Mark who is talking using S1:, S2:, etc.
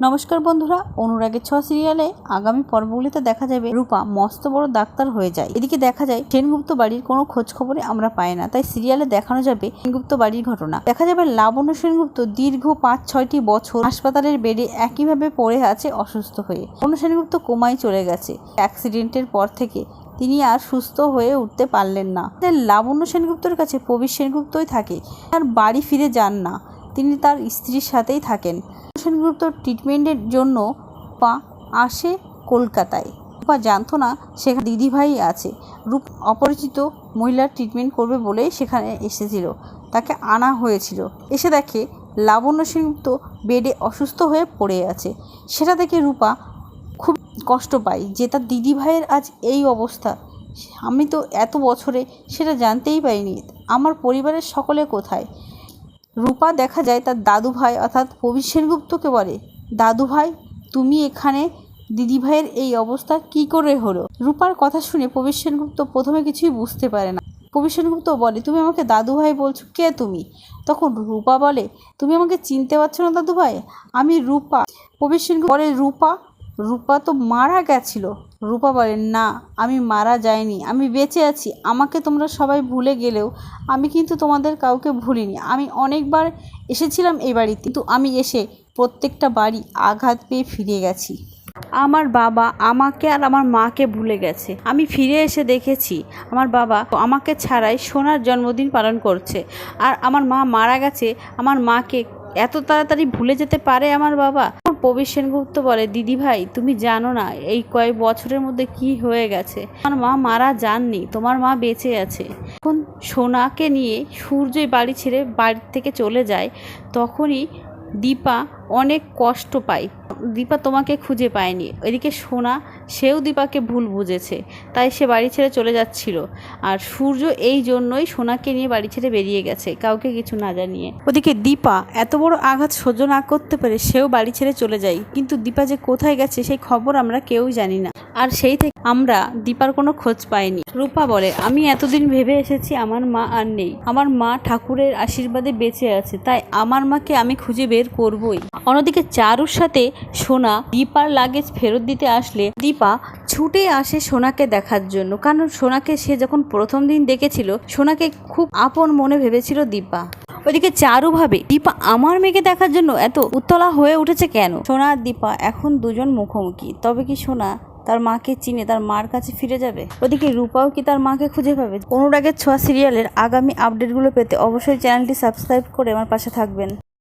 S1: নমস্কার বন্ধুরা, অনুরাগের ছ সিরিয়ালে আগামী পর্বগুলিতে দেখা যাবে রূপা মস্ত বড় ডাক্তার হয়ে যায়। এদিকে দেখা যায়, সেনগুপ্ত বাড়ির কোনো খোঁজ খবরে আমরা পাই না, তাই সিরিয়ালে দেখানো যাবে সেনগুপ্ত বাড়ির ঘটনা। দেখা যাবে লাবণ্য সেনগুপ্ত দীর্ঘ পাঁচ, ছয়টি বছর হাসপাতালের বেডে একইভাবে পড়ে আছে অসুস্থ হয়ে। লাবণ্য সেনগুপ্ত কোমায় চলে গেছে। অ্যাক্সিডেন্টের পর থেকে তিনি আর সুস্থ হয়ে উঠতে পারলেন না। লাবণ্য সেনগুপ্তর কাছে প্রবীর সেনগুপ্তই থাকে। তার বাড়ি ফিরে যান না। তিনি তার স্ত্রীর সাথেই থাকেন। সেনগুপ্ত ট্রিটমেন্টের জন্য পা আসে কলকাতায়। রূপা জানতো না সেখানে দিদিভাই আছে। রূপ অপরিচিত মহিলার ট্রিটমেন্ট করবে বলেই সেখানে এসেছিল। তাকে আনা হয়েছিল। এসে দেখে লাবণ্য সেনগুপ্ত বেডে অসুস্থ হয়ে পড়ে আছে। সেটা দেখে রূপা খুব কষ্ট পায় যে তার দিদিভাইয়ের আজ এই অবস্থা। আমি তো এত বছরে সেটা জানতেই পারিনি। আমার পরিবারের সকলে কোথায়? রূপা দেখা যায় তার দাদু ভাই অর্থাৎ প্রবীর সেনগুপ্তকে বলে। দাদু ভাই তুমি এখানে দিদিভাইয়ের এই অবস্থা কি করে হলো? রূপার কথা শুনে প্রবীর সেনগুপ্ত প্রথমে কিছুই বুঝতে পারে না। প্রবীর সেনগুপ্ত বলে, তুমি আমাকে দাদু ভাই বলছো, কে তুমি? তখন রূপা বলে, তুমি আমাকে চিনতে পারছ না দাদু ভাই আমি রূপা। প্রবীর সেনগুপ্ত বলে, রূপা? রূপা তো মারা গেছিল। রূপা বলেন, না, আমি মারা যাইনি, আমি বেঁচে আছি। আমাকে তোমরা সবাই ভুলে গেলেও আমি কিন্তু তোমাদের কাউকে ভুলিনি। আমি অনেকবার এসেছিলাম এই বাড়িতে, কিন্তু আমি এসে প্রত্যেকটা বাড়ি আঘাত পেয়ে ফিরে গেছি। আমার বাবা আমাকে আর আমার মাকে ভুলে গেছে। আমি ফিরে এসে দেখেছি, আমার বাবা আমাকে ছাড়াই সোনার জন্মদিন পালন করছে। আর আমার মা মারা গেছে, আমার মাকে এত তাড়াতাড়ি ভুলে যেতে পারে আমার বাবা? প্রবীর সেনগুপ্ত বলে, দিদি ভাই, তুমি জানো না এই কয়েক বছরের মধ্যে কি হয়ে গেছে? আমার মা মারা যাননি, তোমার মা বেঁচে আছে। এখন সোনাকে নিয়ে সূর্যই বাড়ি ছেড়ে বাড়ির থেকে চলে যায়, তখনই দীপা অনেক কষ্ট পায়। দীপা তোমাকে খুঁজে পায়নি। এদিকে সোনা, সেও দীপাকে ভুল বুঝেছে, তাই সে বাড়ি ছেড়ে চলে যাচ্ছিল। আর সূর্য এই জন্যই সোনাকে নিয়ে বাড়ি ছেড়ে বেরিয়ে গেছে, কাউকে কিছু না জানিয়ে। ওদিকে দীপা এত বড় আঘাত সহ্য না করতে পারে সেও বাড়ি ছেড়ে চলে যায়। কিন্তু দীপা যে কোথায় গেছে, সেই খবর আমরা কেউই জানি না। আর সেই থেকে আমরা দীপার কোনো খোঁজ পাইনি। রূপা বলে, আমি এতদিন ভেবে এসেছি আমার মা আর নেই। আমার মা ঠাকুরের আশীর্বাদে বেঁচে আছে, তাই আমার মাকে আমি খুঁজে বের করবই। অন্যদিকে চারুর সাথে সোনা দীপার লাগেজ ফেরত দিতে আসলে দীপা ছুটে আসে সোনাকে দেখার জন্য। কারণ সোনাকে সে যখন প্রথম দিন দেখেছিল, সোনাকে খুব আপন মনে ভেবেছিল দীপা। ওইদিকে চারু ভাবে, দীপা, আমার মেয়েকে দেখার জন্য এত উত্তলা হয়ে উঠেছে কেন? সোনা দীপা এখন দুজন মুখোমুখি। তবে কি সোনা তার মাকে চিনে তার মার কাছে ফিরে যাবে? ওদিকে রূপাও কি তার মাকে খুঁজে পাবে? অনুরাগের ছোঁয়া সিরিয়ালের আগামী আপডেটগুলো পেতে অবশ্যই চ্যানেলটি সাবস্ক্রাইব করে আমার পাশে থাকবেন।